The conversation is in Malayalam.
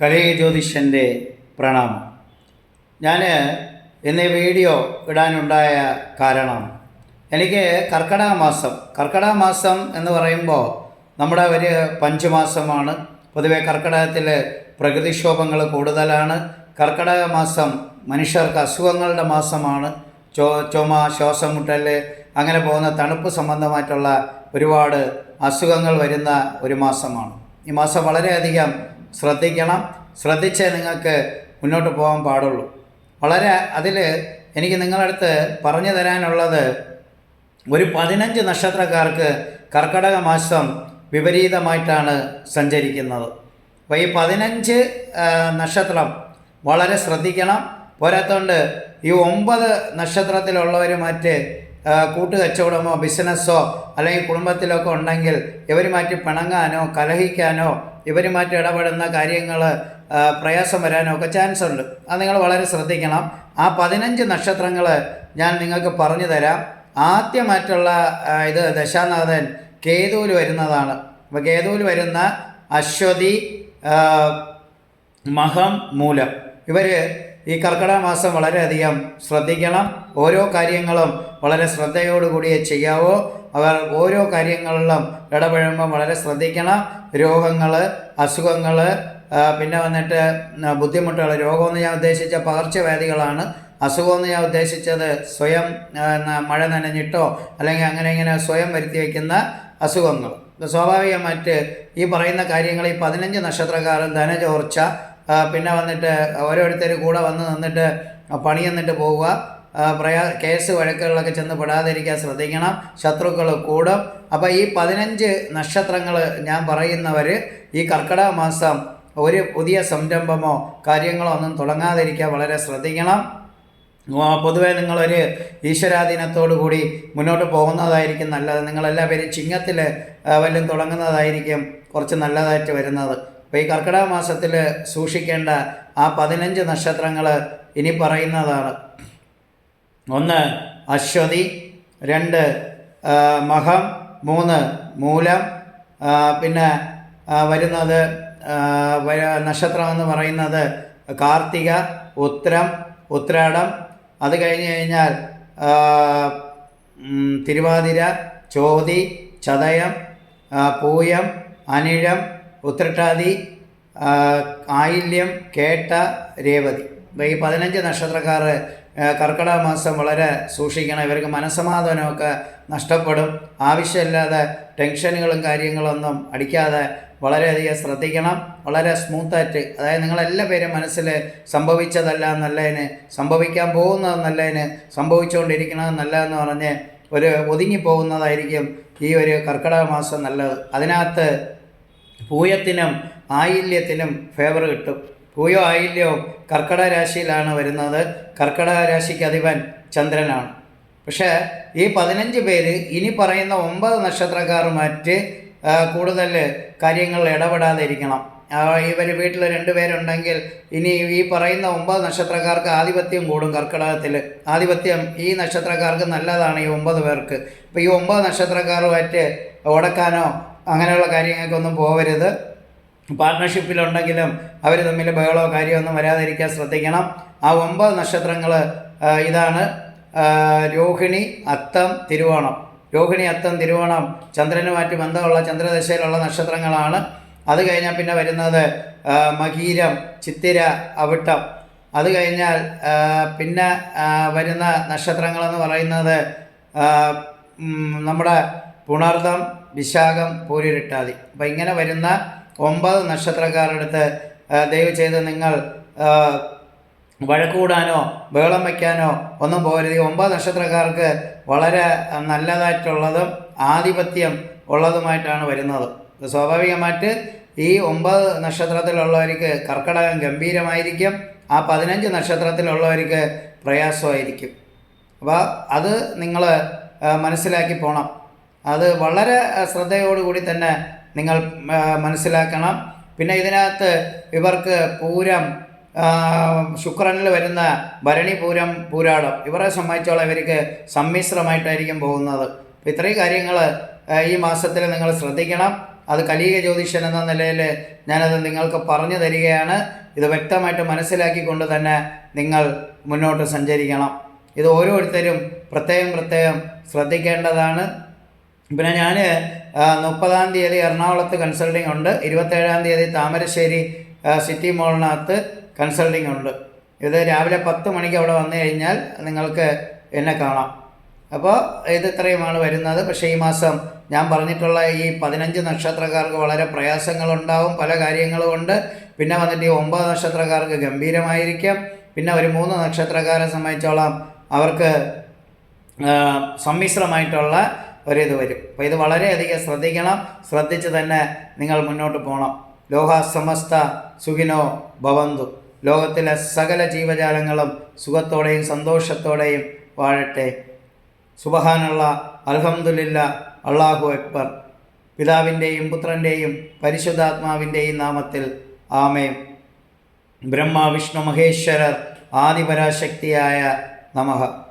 കലിക ജ്യോതിഷന്റെ പ്രണാമം. ഞാൻ ഇന്ന് വീഡിയോ ഇടാനുണ്ടായ കാരണം എനിക്ക് കർക്കിടക മാസം കർക്കിടക മാസം എന്ന് പറയുമ്പോൾ നമ്മുടെ ഒരു പഞ്ചമാസമാണ്. പൊതുവെ കർക്കിടകത്തിൽ പ്രകൃതിക്ഷോഭങ്ങൾ കൂടുതലാണ്. കർക്കിടക മാസം മനുഷ്യർക്ക് അസുഖങ്ങളുടെ മാസമാണ്. ചോ ചുമ ശ്വാസം മുട്ടൽ അങ്ങനെ പോകുന്ന തണുപ്പ് സംബന്ധമായിട്ടുള്ള ഒരുപാട് അസുഖങ്ങൾ വരുന്ന ഒരു മാസമാണ്. ഈ മാസം വളരെയധികം ശ്രദ്ധിക്കണം. ശ്രദ്ധിച്ചേ നിങ്ങൾക്ക് മുന്നോട്ട് പോകാൻ പാടുള്ളൂ. വളരെ അതിൽ എനിക്ക് നിങ്ങളടുത്ത് പറഞ്ഞു തരാനുള്ളത് ഒരു പതിനഞ്ച് നക്ഷത്രക്കാർക്ക് കർക്കടക മാസം വിപരീതമായിട്ടാണ് സഞ്ചരിക്കുന്നത്. അപ്പോൾ ഈ പതിനഞ്ച് നക്ഷത്രം വളരെ ശ്രദ്ധിക്കണം. പോരാത്തോണ്ട് ഈ ഒമ്പത് ആ, കൂട്ടുകച്ചവടമോ ബിസിനസ്സോ അല്ലെങ്കിൽ കുടുംബത്തിലൊക്കെ ഉണ്ടെങ്കിൽ ഇവരുമായിട്ട് പിണങ്ങാനോ കലഹിക്കാനോ ഇവരുമായിട്ട് ഇടപെടുന്ന കാര്യങ്ങൾ പ്രയാസം വരാനോ ഒക്കെ ചാൻസ് ഉണ്ട്. അത് നിങ്ങൾ വളരെ ശ്രദ്ധിക്കണം. ആ പതിനഞ്ച് നക്ഷത്രങ്ങൾ ഞാൻ നിങ്ങൾക്ക് പറഞ്ഞു തരാം. ആദ്യമായിട്ടുള്ള ഇത് ദശാനാഥൻ കേതുവിൽ വരുന്നതാണ്. അപ്പോൾ കേതുവിൽ വരുന്ന അശ്വതി മഹം മൂലം. ഇവർ ഈ കർക്കിടക മാസം വളരെയധികം ശ്രദ്ധിക്കണം. ഓരോ കാര്യങ്ങളും വളരെ ശ്രദ്ധയോടുകൂടിയേ ചെയ്യാവോ. അവർ ഓരോ കാര്യങ്ങളിലും ഇടപെടുമ്പോൾ വളരെ ശ്രദ്ധിക്കണം. രോഗങ്ങൾ അസുഖങ്ങൾ പിന്നെ വന്നിട്ട് ബുദ്ധിമുട്ടുകൾ രോഗമെന്ന് ഞാൻ ഉദ്ദേശിച്ച പകർച്ചവ്യാധികളാണ്. അസുഖമെന്ന് ഞാൻ ഉദ്ദേശിച്ചത് സ്വയം മഴ നനഞ്ഞിട്ടോ അല്ലെങ്കിൽ അങ്ങനെ ഇങ്ങനെ സ്വയം വരുത്തി വയ്ക്കുന്ന അസുഖങ്ങൾ. സ്വാഭാവികമായിട്ട് ഈ പറയുന്ന കാര്യങ്ങൾ ഈ പതിനഞ്ച് നക്ഷത്രക്കാരൻ ധനചോർച്ച പിന്നെ വന്നിട്ട് ഓരോരുത്തർ കൂടെ വന്ന് നിന്നിട്ട് പണി എന്നിട്ട് പോവുക. പ്രയാ കേസ് വഴക്കുകളിലൊക്കെ ചെന്ന് പെടാതിരിക്കാൻ ശ്രദ്ധിക്കണം. ശത്രുക്കൾ കൂടും. അപ്പോൾ ഈ പതിനഞ്ച് നക്ഷത്രങ്ങൾ ഞാൻ പറയുന്നവർ ഈ കർക്കിടക മാസം ഒരു പുതിയ സംരംഭമോ കാര്യങ്ങളോ ഒന്നും തുടങ്ങാതിരിക്കാൻ വളരെ ശ്രദ്ധിക്കണം. പൊതുവേ നിങ്ങളൊരു ഈശ്വരാധീനത്തോടു കൂടി മുന്നോട്ട് പോകുന്നതായിരിക്കും നല്ലത്. നിങ്ങളെല്ലാ പേരും ചിങ്ങത്തിൽ വല്ലതും തുടങ്ങുന്നതായിരിക്കും കുറച്ച് നല്ലതായിട്ട് വരുന്നത്. അപ്പോൾ ഈ കർക്കിടക മാസത്തിൽ സൂക്ഷിക്കേണ്ട ആ പതിനഞ്ച് നക്ഷത്രങ്ങൾ ഇനി പറയുന്നതാണ്. ഒന്ന് അശ്വതി രണ്ട് മഹം മൂന്ന് മൂലം പിന്നെ വരുന്നത് നക്ഷത്രം എന്ന് പറയുന്നത് കാർത്തിക ഉത്തരം ഉത്രാടം. അത് കഴിഞ്ഞ് കഴിഞ്ഞാൽ തിരുവാതിര ചോതി ചതയം പൂയം അനിഴം ഉത്രട്ടാതി ആയില്യം കേട്ട രേവതി. ഈ പതിനഞ്ച് നക്ഷത്രക്കാർ കർക്കിടക മാസം വളരെ സൂക്ഷിക്കണം. ഇവർക്ക് മനസ്സമാധാനമൊക്കെ നഷ്ടപ്പെടും. ആവശ്യമില്ലാതെ ടെൻഷനുകളും കാര്യങ്ങളൊന്നും അടിക്കാതെ വളരെയധികം ശ്രദ്ധിക്കണം. വളരെ സ്മൂത്തായിട്ട് അതായത് നിങ്ങളെല്ലാ പേരും മനസ്സിൽ സംഭവിച്ചതല്ല നല്ലതിന് സംഭവിക്കാൻ പോകുന്നത് നല്ലതിന് സംഭവിച്ചുകൊണ്ടിരിക്കുന്നത് നല്ലതെന്ന് പറഞ്ഞ് ഒരു ഒതുങ്ങി പോകുന്നതായിരിക്കും ഈ ഒരു കർക്കിടക മാസം നല്ലത്. അതിനകത്ത് പൂയത്തിനും ആയില്യത്തിനും ഫേവർ കിട്ടും. പൂയോ ആയില്യവും കർക്കിടക രാശിയിലാണ് വരുന്നത്. കർക്കിടക രാശിക്ക് അധിപൻ ചന്ദ്രനാണ്. പക്ഷേ ഈ പതിനഞ്ച് പേര് ഇനി പറയുന്ന ഒമ്പത് നക്ഷത്രക്കാർ മറ്റ് കൂടുതൽ കാര്യങ്ങൾ ഇടപെടാതെ ഇരിക്കണം ഇവർ വീട്ടിൽ രണ്ട് പേരുണ്ടെങ്കിൽ ഇനി ഈ പറയുന്ന ഒമ്പത് നക്ഷത്രക്കാർക്ക് ആധിപത്യം കൂടും കർക്കിടകത്തിൽ ആധിപത്യം ഈ നക്ഷത്രക്കാർക്ക് നല്ലതാണ് ഈ ഒമ്പത് പേർക്ക്. അപ്പോൾ ഈ ഒമ്പത് നക്ഷത്രക്കാരുമായിട്ട് ഉടക്കാനോ അങ്ങനെയുള്ള കാര്യങ്ങൾക്കൊന്നും പോകരുത് പാർട്ട്ണർഷിപ്പിലുണ്ടെങ്കിലും അവർ തമ്മിൽ ബഹളമോ കാര്യമൊന്നും വരാതിരിക്കാൻ ശ്രദ്ധിക്കണം. ആ ഒമ്പത് നക്ഷത്രങ്ങൾ ഇതാണ് രോഹിണി അത്തം തിരുവോണം. രോഹിണി അത്തം തിരുവോണം ചന്ദ്രനുമായിട്ട് ബന്ധമുള്ള ചന്ദ്രദശയിലുള്ള നക്ഷത്രങ്ങളാണ്. അത് കഴിഞ്ഞാൽ പിന്നെ വരുന്നത് മകീരം ചിത്തിര അവിട്ടം. അത് കഴിഞ്ഞാൽ പിന്നെ വരുന്ന നക്ഷത്രങ്ങളെന്ന് പറയുന്നത് നമ്മുടെ പുണർദം വിശാഖം പൂരിട്ടാതി അപ്പം ഇങ്ങനെ വരുന്ന ഒമ്പത് നക്ഷത്രക്കാരടുത്ത് ദയവ് ചെയ്ത് നിങ്ങൾ വഴക്കൂടാനോ ബഹളം വയ്ക്കാനോ ഒന്നും പോകരുത്. ഒമ്പത് നക്ഷത്രക്കാർക്ക് വളരെ നല്ലതായിട്ടുള്ളതും ആധിപത്യം ഉള്ളതുമായിട്ടാണ് വരുന്നത്. സ്വാഭാവികമായിട്ട് ഈ ഒമ്പത് നക്ഷത്രത്തിലുള്ളവർക്ക് കർക്കടകം ഗംഭീരമായിരിക്കും. ആ പതിനഞ്ച് നക്ഷത്രത്തിലുള്ളവർക്ക് പ്രയാസമായിരിക്കും. അപ്പോൾ അത് നിങ്ങൾ മനസ്സിലാക്കി പോകണം അത് വളരെ ശ്രദ്ധയോടുകൂടി തന്നെ നിങ്ങൾ മനസ്സിലാക്കണം. പിന്നെ ഇതിനകത്ത് ഇവർക്ക് പൂരം ശുക്രനിൽ വരുന്ന ഭരണി പൂരം പൂരാടം ഇവരെ സംബന്ധിച്ചോളം ഇവർക്ക് സമ്മിശ്രമായിട്ടായിരിക്കും പോകുന്നത്. ഇത്രയും കാര്യങ്ങൾ ഈ മാസത്തിൽ നിങ്ങൾ ശ്രദ്ധിക്കണം. അത് കലീക ജ്യോതിഷൻ എന്ന നിലയിൽ ഞാനത് നിങ്ങൾക്ക് പറഞ്ഞു തരികയാണ്. ഇത് വ്യക്തമായിട്ട് മനസ്സിലാക്കിക്കൊണ്ട് തന്നെ നിങ്ങൾ മുന്നോട്ട് സഞ്ചരിക്കണം. ഇത് ഓരോരുത്തരും പ്രത്യേകം പ്രത്യേകം ശ്രദ്ധിക്കേണ്ടതാണ്. പിന്നെ ഞാൻ മുപ്പതാം തീയതി എറണാകുളത്ത് കൺസൾട്ടിംഗ് ഉണ്ട്. ഇരുപത്തേഴാം തീയതി താമരശ്ശേരി സിറ്റി മോളിനകത്ത് കൺസൾട്ടിംഗ് ഉണ്ട്. ഇത് രാവിലെ പത്ത് മണിക്ക് അവിടെ വന്നു കഴിഞ്ഞാൽ നിങ്ങൾക്ക് എന്നെ കാണാം. അപ്പോൾ ഇത് ഇത്രയുമാണ് വരുന്നത്. പക്ഷേ ഈ മാസം ഞാൻ പറഞ്ഞിട്ടുള്ള ഈ പതിനഞ്ച് നക്ഷത്രക്കാർക്ക് വളരെ പ്രയാസങ്ങളുണ്ടാവും പല കാര്യങ്ങളും ഉണ്ട്. പിന്നെ വന്നിട്ട് ഈ ഒമ്പത് നക്ഷത്രക്കാർക്ക് ഗംഭീരമായിരിക്കാം. പിന്നെ ഒരു മൂന്ന് നക്ഷത്രക്കാരെ സംബന്ധിച്ചോളം അവർക്ക് സമ്മിശ്രമായിട്ടുള്ള ഒരിത് വരും. അപ്പോൾ ഇത് വളരെയധികം ശ്രദ്ധിക്കണം. ശ്രദ്ധിച്ച് തന്നെ നിങ്ങൾ മുന്നോട്ട് പോകണം ലോക സമസ്ത സുഖിനോ ഭവന്തു. ലോകത്തിലെ സകല ജീവജാലങ്ങളും സുഖത്തോടെയും സന്തോഷത്തോടെയും വാഴട്ടെ. സുബഹാനുള്ള അൽഹംദുലില്ല അള്ളാഹു അക്ബർ. പിതാവിന്റെയും പുത്രന്റെയും പരിശുദ്ധാത്മാവിന്റെയും നാമത്തിൽ ആമേം ബ്രഹ്മ വിഷ്ണു മഹേശ്വരർ ആദിപരാശക്തിയായ നമഃ.